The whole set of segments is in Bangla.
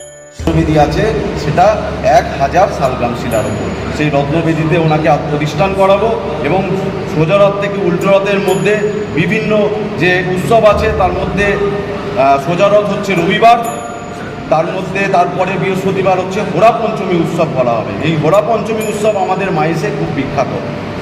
রত্নবেদী আছে, সেটা এক হাজার শালগ্রাম শিলার উপর। সেই রত্নবেদীতে ওনাকে প্রতিষ্ঠান করাবো এবং সোজা রথ থেকে উল্টো রথের মধ্যে বিভিন্ন যে উৎসব আছে, তার মধ্যে সোজা রথ হচ্ছে রবিবার, তার মধ্যে তারপরে বৃহস্পতিবার হচ্ছে হোরা পঞ্চমী উৎসব বলা হবে। এই হোরা পঞ্চমী উৎসব আমাদের মাইসে খুব বিখ্যাত।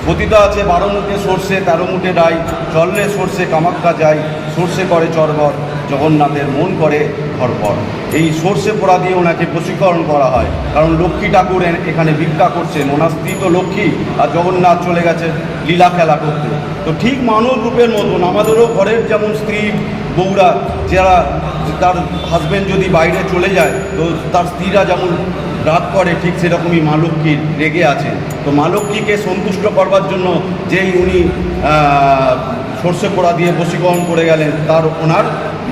কথিত আছে বারো মুখে সর্ষে, তেরো মুখে ডাই চললে সর্ষে, কামাক্কা যায় সর্ষে করে চরবর। জগন্নাথের মন করে ঘরপর এই সর্ষে পোড়া দিয়ে ওনাকে প্রশিক্ষণ করা হয়। কারণ লক্ষ্মী ঠাকুর এখানে ভিক্ষা করছেন। ওনার স্ত্রী তো লক্ষ্মী, আর জগন্নাথ চলে গেছে লীলা খেলা করতে। তো ঠিক মানব রূপের মতন আমাদেরও ঘরের যেমন স্ত্রী, বউরা, যারা তার হাজবেন্ড যদি বাইরে চলে যায়, তো তার স্ত্রীরা যেমন রাত করে, ঠিক সেরকমই মা লক্ষ্মী রেগে আছে। তো মা লক্ষ্মীকে সন্তুষ্ট করবার জন্য যেই উনি সর্ষে পোড়া দিয়ে বশীকরণ করে গেলেন, তার ওনার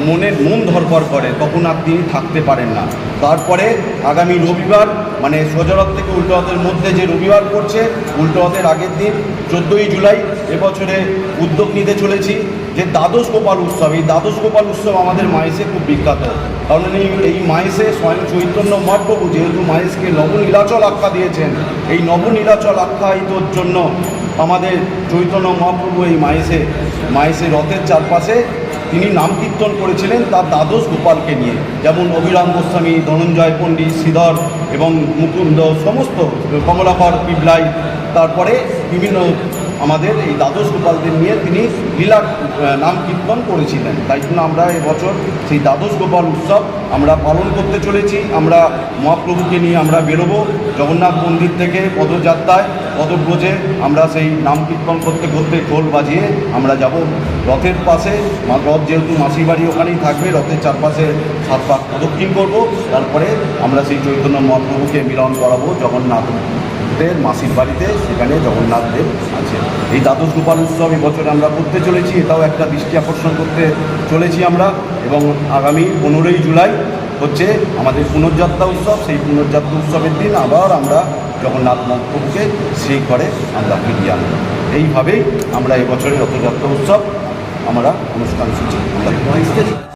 মনের মন ধরপর করে, তখন আর তিনি থাকতে পারেন না। তারপরে আগামী রবিবার মানে সোজরথ থেকে উল্টোরথের মধ্যে যে রবিবার পড়ছে উল্টোরথের আগের দিন, চোদ্দোই জুলাই, এবছরে উদ্যোগ নিতে চলেছি যে দ্বাদশ গোপাল উৎসব। এই দ্বাদশ গোপাল উৎসব আমাদের মায়েসে খুব বিখ্যাত। কারণ এই মায়েসে স্বয়ং চৈতন্য মহাপ্রভু, যেহেতু মায়েসকে নবনীলাচল আখ্যা দিয়েছেন, এই নবনীলাচল আখ্যায়িতর জন্য আমাদের চৈতন্য মহাপ্রভু এই মায়েসে মায়েসে রথের চারপাশে তিনি নাম কীর্তন করেছিলেন তার দ্বাদশ গোপালকে নিয়ে, যেমন অভিরাম গোস্বামী, ধনঞ্জয় পণ্ডিত, শ্রীধর এবং মুকুন্দ, সমস্ত কমলাকর, পিবলাই। তারপরে বিভিন্ন আমাদের এই দ্বাদশ গোপালদের নিয়ে তিনি লীলা নাম কীর্তন করেছিলেন। তাই জন্য আমরা এবছর সেই দ্বাদশ গোপাল উৎসব আমরা পালন করতে চলেছি। আমরা মহাপ্রভুকে নিয়ে আমরা বেরোবো। জগন্নাথ মন্দির থেকে পদযাত্রায় পদব্রজে আমরা সেই নাম কীর্তন করতে করতে ঢোল বাজিয়ে আমরা যাব রথের পাশে। রথ যেহেতু মাসির বাড়ি ওখানেই থাকবে, রথের চারপাশে সাত পাক প্রদক্ষিণ করব। তারপরে আমরা সেই চৈতন্য মহাপ্রভুকে মিলন করাবো জগন্নাথ দেব মাসির বাড়িতে, সেখানে জগন্নাথ দেব আছে। এই দ্বাদশ গোপাল উৎসব এবছর আমরা করতে চলেছি, এটাও একটা দৃষ্টি আকর্ষণ করতে চলেছি আমরা। এবং আগামী পনেরোই জুলাই হচ্ছে আমাদের পুনর্যাত্রা উৎসব। সেই পুনর্যাত্রা উৎসবের দিন আবার আমরা জগন্নাথ মহাপ্রভুকে সেই ঘরে আমরা ফিরিয়ে আনব। এইভাবেই আমরা এবছরের রথযাত্রা উৎসব আমরা অনুষ্ঠান সূচি